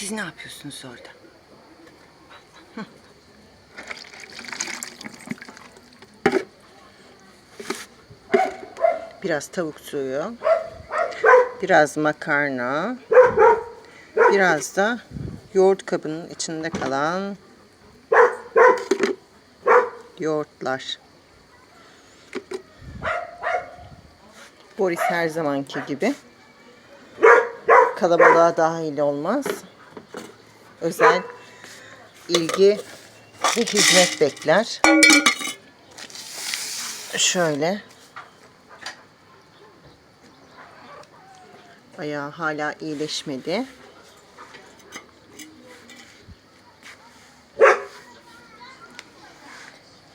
Siz ne yapıyorsunuz orada? Biraz tavuk suyu, biraz makarna, biraz da yoğurt kabının içinde kalan yoğurtlar. Boris her zamanki gibi kalabalığa dahil olmaz. Özel ilgi ve hizmet bekler. Şöyle. Ayağı hala iyileşmedi.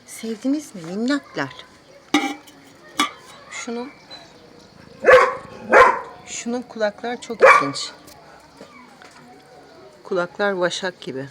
Sevdiniz mi minnaklar? Şunu Şunun kulaklar çok ilginç. Kulaklar vaşak gibi.